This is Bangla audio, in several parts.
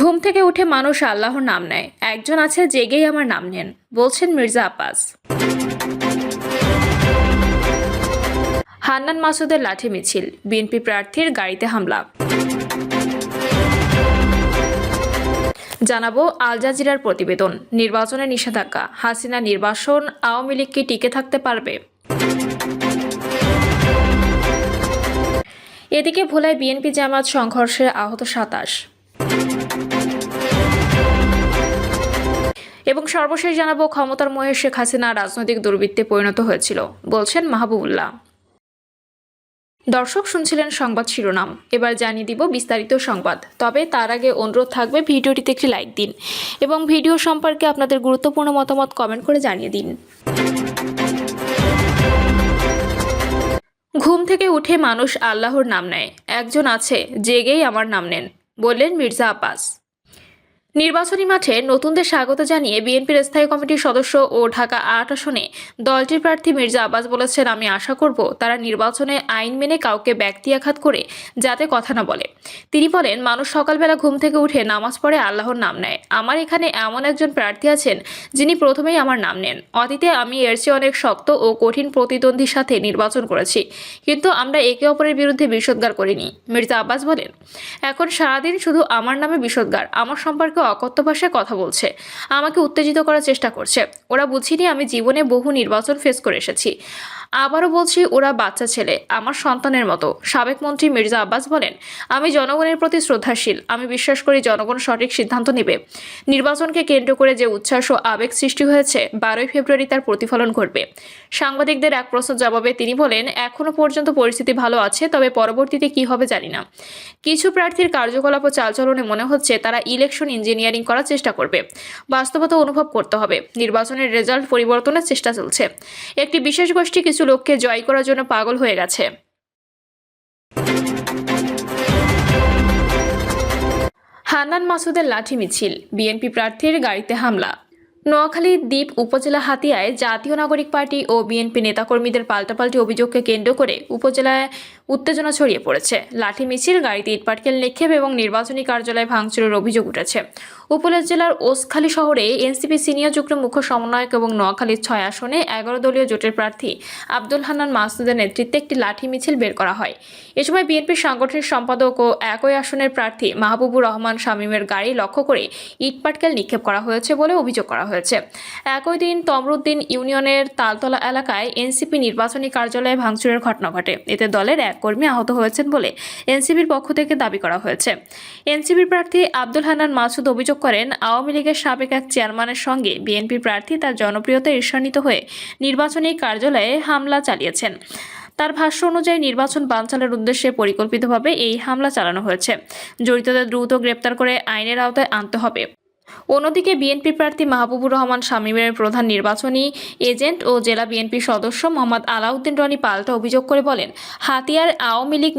ঘুম থেকে উঠে মানুষ আল্লাহর নাম নেয়। একজন আছে, জেগেই আমার নাম নেন। বলছেন মির্জা আব্বাস। হান্নান মাসুদের লাঠি মিছিল, বিএনপি প্রার্থীর গাড়িতে হামলা। জানাব আল জাজিরার প্রতিবেদন, নির্বাচনে নিষেধাজ্ঞা, হাসিনা নির্বাসন আওয়ামী লীগ কি টিকে থাকতে পারবে? এদিকে ভোলায় বিএনপি জামাত সংঘর্ষে আহত সাতাশ। এবং সর্বশেষ জানাব, ক্ষমতার মহে শেখ হাসিনা রাজনৈতিক দুর্বৃত্তে পরিণত হয়েছিল, বলছেন মাহবুবুল্লাহ। দর্শক শুনছিলেন সংবাদ শিরোনাম। এবার জানিয়ে দিব বিস্তারিত সংবাদ। তবে তার আগে অনুরোধ থাকবে, ভিডিওটিতে একটি লাইক দিন এবং ভিডিও সম্পর্কে আপনাদের গুরুত্বপূর্ণ মতামত কমেন্ট করে জানিয়ে দিন। ঘুম থেকে উঠে মানুষ আল্লাহর নাম নেয়। একজন আছে, জেগেই আমার নাম নেন। বললেন মির্জা আব্বাস নির্বাচনী মাঠে নতুনদের স্বাগত জানিয়ে বিএনপির স্থায়ী কমিটির সদস্য ও ঢাকা আট আসনে দলটির প্রার্থী মির্জা আব্বাস বলেছেন, আমি আশা করব তারা নির্বাচনে আইন মেনে কাউকে ব্যক্তি আঘাত করে যাতে কথা না বলে। তিনি বলেন, মানুষ সকালবেলা ঘুম থেকে উঠে নামাজ পড়ে আল্লাহর নাম নেয়। আমার এখানে এমন একজন প্রার্থী আছেন যিনি প্রথমেই আমার নাম নেন। অতীতে আমি এর চেয়ে অনেক শক্ত ও কঠিন প্রতিদ্বন্দ্বীর সাথে নির্বাচন করেছি, কিন্তু আমরা একে অপরের বিরুদ্ধে বিষোদ্গার করিনি। মির্জা আব্বাস বলেন, এখন সারাদিন শুধু আমার নামে বিষোদ্গার। আমার সম্পর্কে অকথ্য ভাষায় কথা বলছে। আমাকে উত্তেজিত করার চেষ্টা করছে। ওরা বুঝিনি আমি জীবনে বহু নির্বাচন ফেস করে এসেছি। আবারও বলছি, ওরা বাচ্চা ছেলে, আমার সন্তানের মতো। সাবেক মন্ত্রী মির্জা আব্বাস বলেন, আমি জনগণের প্রতি শ্রদ্ধাশীল, আমি বিশ্বাস করি জনগণ সঠিক সিদ্ধান্ত নেবে। নির্বাচনকে কেন্দ্র করে যে উচ্ছ্বাস ও আবেগ সৃষ্টি হয়েছে, বারোই ফেব্রুয়ারি তার প্রতিফলন ঘটবে। সাংবাদিকদের এক প্রশ্ন জবাবে তিনি বলেন এখনও পর্যন্ত পরিস্থিতি ভালো আছে, তবে পরবর্তীতে কি হবে জানি না। কিছু প্রার্থীর কার্যকলাপ ও চালচলনে মনে হচ্ছে, তারা ইলেকশন ইঞ্জিনিয়ারিং করার চেষ্টা করবে। বাস্তবতা অনুভব করতে হবে। নির্বাচনের রেজাল্ট পরিবর্তনের চেষ্টা চলছে। একটি বিশেষ গোষ্ঠী কিছু লোককে জয় করার জন্য পাগল হয়ে গেছে। হানান মাসুদের লাঠি মিছিল, বিএনপি প্রার্থীর গাড়িতে হামলা। নোয়াখালী দ্বীপ উপজেলা হাতিয়ায় জাতীয় নাগরিক পার্টি ও বিএনপি নেতাকর্মীদের পাল্টাপাল্টি অভিযোগকে কেন্দ্র করে উপজেলায় উত্তেজনা ছড়িয়ে পড়েছে। লাঠি, মিছিল, গাড়িতে ইটপাটকেল নিক্ষেপ এবং নির্বাচনী কার্যালয়ে ভাঙচুরের অভিযোগ উঠেছে। উপজেলার ওসখালী শহরে এনসিপি সিনিয়র যুগ্ম মুখ্য সমন্বয়ক এবং নোয়াখালীর ছয় আসনে এগারো দলীয় জোটের প্রার্থী আব্দুল হান্নান মাসুদের নেতৃত্বে একটি লাঠি, মিছিল বের করা হয়। এ সময় বিএনপির সাংগঠনিক সম্পাদক ও একই আসনের প্রার্থী মাহবুবুর রহমান শামীমের গাড়ি লক্ষ্য করে ইটপাটকেল নিক্ষেপ করা হয়েছে বলে অভিযোগ করা হয়েছে। একই দিন তমরুদ্দিন ইউনিয়নের তালতলা এলাকায় এনসিপি নির্বাচনী কার্যালয়ে ভাঙচুরের ঘটনা ঘটে। এতে দলের এক কর্মী আহত হয়েছেন বলে এনসিবির পক্ষ থেকে দাবি করা হয়েছে। এনসিবির প্রার্থী আব্দুল হান্নান মাসুদ অভিযোগ করেন, আওয়ামী লীগের সাবেক এক চেয়ারম্যানের সঙ্গে বিএনপি প্রার্থী তার জনপ্রিয়তা ঈর্ষান্বিত হয়ে নির্বাচনী কার্যালয়ে হামলা চালিয়েছেন। তার ভাষ্য অনুযায়ী নির্বাচন বানচালের উদ্দেশ্যে পরিকল্পিতভাবে এই হামলা চালানো হয়েছে। জড়িতদের দ্রুত গ্রেপ্তার করে আইনের আওতায় আনতে হবে। অন্যদিকে বিএনপি প্রার্থী মাহবুবুর রহমান শামীমের প্রধান নির্বাচনী এজেন্ট ও জেলা বিএনপি সদস্য মোহাম্মদ আলাউদ্দিন রনি পাল্টা অভিযোগ করে বলেন, হাতিয়ার আওয়ামী লীগ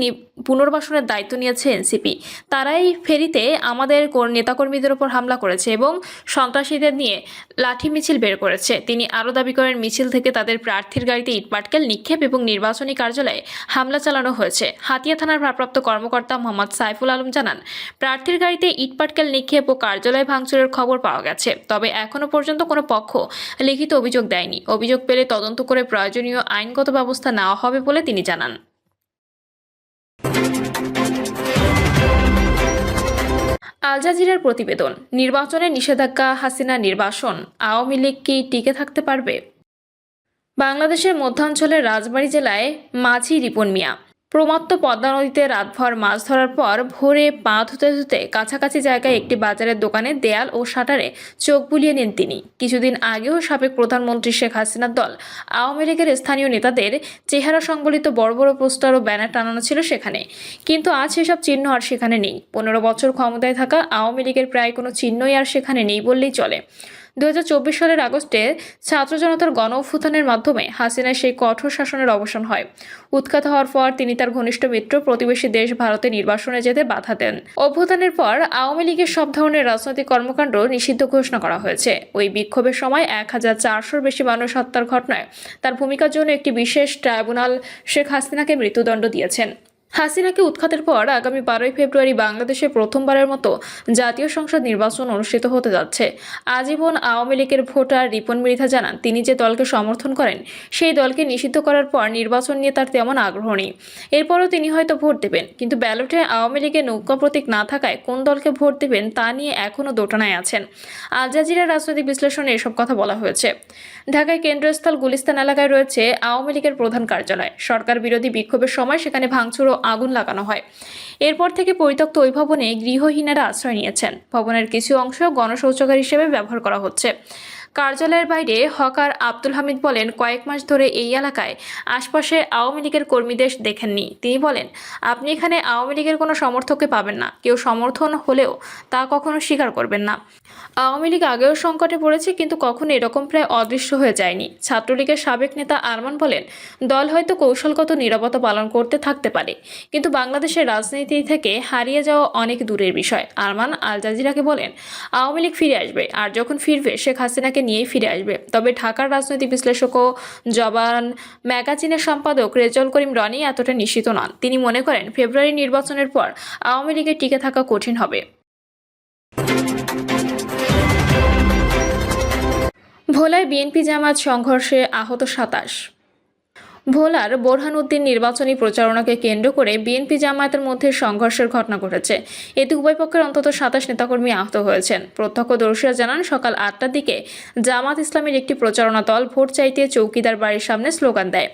পুনর্বাসনের দায়িত্ব নিয়েছে এনসিপি। তারাই ফেরিতে আমাদের কর- নেতাকর্মীদের উপর হামলা করেছে এবং সন্ত্রাসীদের নিয়ে লাঠি মিছিল বের করেছে। তিনি আরও দাবি করেন, মিছিল থেকে তাদের প্রার্থীর গাড়িতে ইটপাটকেল নিক্ষেপ এবং নির্বাচনী কার্যালয়ে হামলা চালানো হয়েছে। হাতিয়া থানার ভারপ্রাপ্ত কর্মকর্তা মোহাম্মদ সাইফুল আলম জানান, প্রার্থীর গাড়িতে ইটপাটকেল নিক্ষেপ ও কার্যালয় ভাঙচুরের খবর পাওয়া গেছে, তবে এখনও পর্যন্ত কোনো পক্ষ লিখিত অভিযোগ দেয়নি। অভিযোগ পেলে তদন্ত করে প্রয়োজনীয় আইনগত ব্যবস্থা নেওয়া হবে বলে তিনি জানান। আল জাজিরার প্রতিবেদন, নির্বাচনে নিষেধাজ্ঞা হাসিনা নির্বাসন, আওয়ামী লীগ কি টিকে থাকতে পারবে? বাংলাদেশের মধ্যাঞ্চলের রাজবাড়ী জেলায় মাঝি রিপন মিয়া প্রমত্ত পদ্মা নদীতে রাতভর মাছ ধরার পর ভোরে পা ধুতে ধুতে কাছাকাছি জায়গায় একটি বাজারের দোকানে দেয়াল ও শাটারে চোখ বুলিয়ে নেন তিনি। কিছুদিন আগেও সাবেক প্রধানমন্ত্রী শেখ হাসিনার দল আওয়ামী লীগের স্থানীয় নেতাদের চেহারা সংবলিত বড় বড় পোস্টার ও ব্যানার টানানো ছিল সেখানে। কিন্তু আজ সেসব চিহ্ন আর সেখানে নেই। পনেরো বছর ক্ষমতায় থাকা আওয়ামী লীগের প্রায় কোনো চিহ্নই আর সেখানে নেই বললেই চলে। দুই হাজার চব্বিশ সালের আগস্টে ছাত্র জনতার গণ অভ্যুত্থানের মাধ্যমে হাসিনার সেই কঠোর শাসনের অবসান হয়। উৎখাত হওয়ার পর তিনি তার ঘনিষ্ঠ মিত্র, প্রতিবেশী দেশ ভারতে নির্বাসনে যেতে বাধা দেন। অভ্যুত্থানের পর আওয়ামী লীগের সব ধরনের রাজনৈতিক কর্মকাণ্ড নিষিদ্ধ ঘোষণা করা হয়েছে। ওই বিক্ষোভের সময় এক হাজার চারশোর বেশি মানুষ হত্যার ঘটনায় তার ভূমিকার জন্য একটি বিশেষ ট্রাইব্যুনাল শেখ হাসিনাকে মৃত্যুদণ্ড দিয়েছেন। হাসিনাকে উৎখাতের পর আগামী বারোই ফেব্রুয়ারি বাংলাদেশে প্রথমবারের মতো জাতীয় সংসদ নির্বাচন অনুষ্ঠিত হতে যাচ্ছে। আজীবন আওয়ামী লীগের ভোটার রিপন মৃধা জানান, তিনি যে দলকে সমর্থন করেন, সেই দলকে নিষিদ্ধ করার পর নির্বাচন নিয়ে তার তেমন আগ্রহ নেই। এরপরও তিনি হয়তো ভোট দেবেন, কিন্তু ব্যালটে আওয়ামী লীগের নৌকা প্রতীক না থাকায় কোন দলকে ভোট দেবেন তা নিয়ে এখনও দোটানায় আছেন। আল রাজনৈতিক বিশ্লেষণে এসব কথা বলা হয়েছে। ঢাকায় কেন্দ্রস্থল গুলিস্তান এলাকায় রয়েছে আওয়ামী লীগের প্রধান কার্যালয়। সরকার বিরোধী বিক্ষোভের সময় সেখানে ভাঙচুর আগুন লাগানো হয়। এরপর থেকে পরিত্যক্ত ওই ভবনে গৃহহীনারা আশ্রয় নিয়েছেন। ভবনের কিছু অংশ গণশৌচাগার হিসেবে ব্যবহার করা হচ্ছে। কার্যালয়ের বাইরে হকার আব্দুল হামিদ বলেন, কয়েক মাস ধরে এই এলাকায় আশপাশে আওয়ামী লীগের কর্মীদের দেখেননি। তিনি বলেন, আপনি এখানে আওয়ামী লীগের কোনো সমর্থককে পাবেন না। কেউ সমর্থন হলেও তা কখনো স্বীকার করবেন না। আওয়ামী লীগ আগেও সংকটে পড়েছে, কিন্তু কখনো এরকম প্রায় অদৃশ্য হয়ে যায়নি। ছাত্রলীগের সাবেক নেতা আরমান বলেন, দল হয়তো কৌশলগত নিরাপত্তা পালন করতে থাকতে পারে, কিন্তু বাংলাদেশের রাজনীতি থেকে হারিয়ে যাওয়া অনেক দূরের বিষয়। আরমান আল জাজিরাকে বলেন, আওয়ামী লীগ ফিরে আসবে, আর যখন ফিরবে, শেখ হাসিনাকে নিয়েই ফিরে আসবে। তবে ঢাকার রাজনৈতিক বিশ্লেষক ও জবান ম্যাগাজিনের সম্পাদক রেজল করিম রনি এতটা নিশ্চিত নন। তিনি মনে করেন, ফেব্রুয়ারি নির্বাচনের পর আওয়ামী লীগের টিকে থাকা কঠিন হবে। ভোলায় বিএনপি জামাত সংঘর্ষে আহত সাতাশ। ভোলার বোরহানউদ্দিন নির্বাচনী প্রচারণাকে কেন্দ্র করে বিএনপি জামায়াতের মধ্যে সংঘর্ষের ঘটনা ঘটেছে। এতে উভয় পক্ষের অন্তত সাতাশ নেতাকর্মী আহত হয়েছেন। প্রত্যক্ষদর্শীরা জানান, সকাল আটটার দিকে জামাত ইসলামের একটি প্রচারণা দল ভোট চাইতে চৌকিদার বাড়ির সামনে স্লোগান দেয়।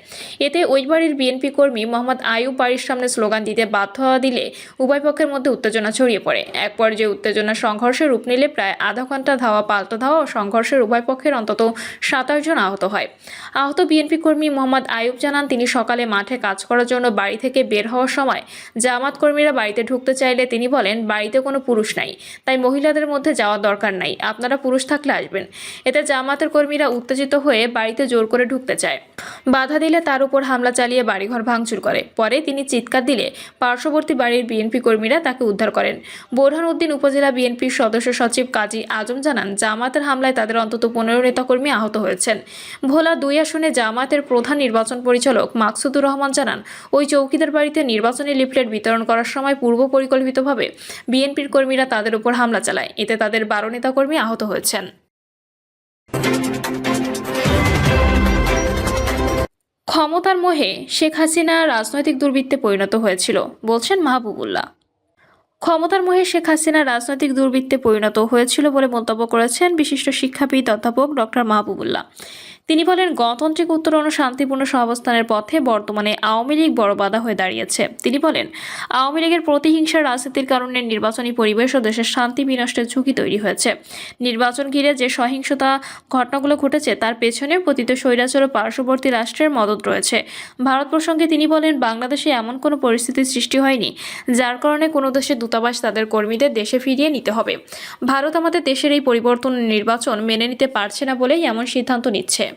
এতে ওই বাড়ির বিএনপি কর্মী মোহাম্মদ আয়ুব বাড়ির সামনে স্লোগান দিতে বাধ্য হওয়া দিলে উভয় পক্ষের মধ্যে উত্তেজনা ছড়িয়ে পড়ে। এক পর্যায়ে উত্তেজনা সংঘর্ষে রূপ নিলে প্রায় আধা ঘণ্টা ধাওয়া, পাল্টা ধাওয়া ও সংঘর্ষের উভয় পক্ষের অন্তত সাতাশ জন আহত হয়। আহত বিএনপি কর্মী মোহাম্মদ আয়ুব জানান, তিনি সকালে মাঠে কাজ করার জন্য বাড়ি থেকে বের হওয়ার সময় জামাত কর্মীরা বাড়িতে ঢুকতে চাইলে তিনি বলেন, বাড়িতে কোনো পুরুষ নাই, তাই মহিলাদের মধ্যে যাওয়ার দরকার নাই, আপনারা পুরুষ থাকলে আসবেন। এতে জামাতের কর্মীরা উত্তেজিত হয়ে বাড়িতে জোর করে ঢুকতে চায়। বাধা দিলে তার উপর হামলা চালিয়ে বাড়িঘর ভাঙচুর করে। পরে তিনি চিৎকার দিলে পার্শ্ববর্তী বাড়ির বিএনপি কর্মীরা তাকে উদ্ধার করেন। বোরহানউদ্দিন উপজেলা বিএনপির সদস্য সচিব কাজী আজম জানান, জামাতের হামলায় তাদের অন্তত পনেরো নেতাকর্মী আহত হয়েছেন। ভোলা দুই আসনে জামাতের প্রধান নির্বাচন পরিচালক মাকসুদুর রহমান জানান, ওই চৌকিদার বাড়িতে নির্বাচনী লিফলেট বিতরণ করার সময় পূর্ব পরিকল্পিতভাবে বিএনপির কর্মীরা তাদের উপর হামলা চালায়। এতে তাদের বারো নেতাকর্মী আহত হয়েছেন। ক্ষমতার মোহে শেখ হাসিনা রাজনৈতিক দুর্বৃত্তে পরিণত হয়েছিল, বলছেন মাহবুবুল্লাহ। ক্ষমতার মোহে শেখ হাসিনা রাজনৈতিক দুর্বৃত্তে পরিণত হয়েছিল বলে মন্তব্য করেছেন বিশিষ্ট শিক্ষাবিদ অধ্যাপক ডক্টর মাহবুবুল্লাহ। তিনি বলেন, গণতান্ত্রিক উত্তরণ ও শান্তিপূর্ণ সহাবস্থানের পথে বর্তমানে আওয়ামী লীগ বড় বাধা হয়ে দাঁড়িয়েছে। তিনি বলেন, আওয়ামী লীগের প্রতিহিংসার রাজনীতির কারণে নির্বাচনী পরিবেশ ও দেশের শান্তি বিনষ্টের ঝুঁকি তৈরি হয়েছে। নির্বাচন ঘিরে যে সহিংসতা ঘটনাগুলো ঘটেছে, তার পেছনে পতিত স্বৈরাচার ও পার্শ্ববর্তী রাষ্ট্রের মদত রয়েছে। ভারত প্রসঙ্গে তিনি বলেন, বাংলাদেশে এমন কোনো পরিস্থিতির সৃষ্টি হয়নি, যার কারণে কোনো দেশের দূতাবাস তাদের কর্মীদের দেশে ফিরিয়ে নিতে হবে। ভারত আমাদের দেশের এই পরিবর্তন নির্বাচন মেনে নিতে পারছে না বলেই এমন সিদ্ধান্ত নিচ্ছে।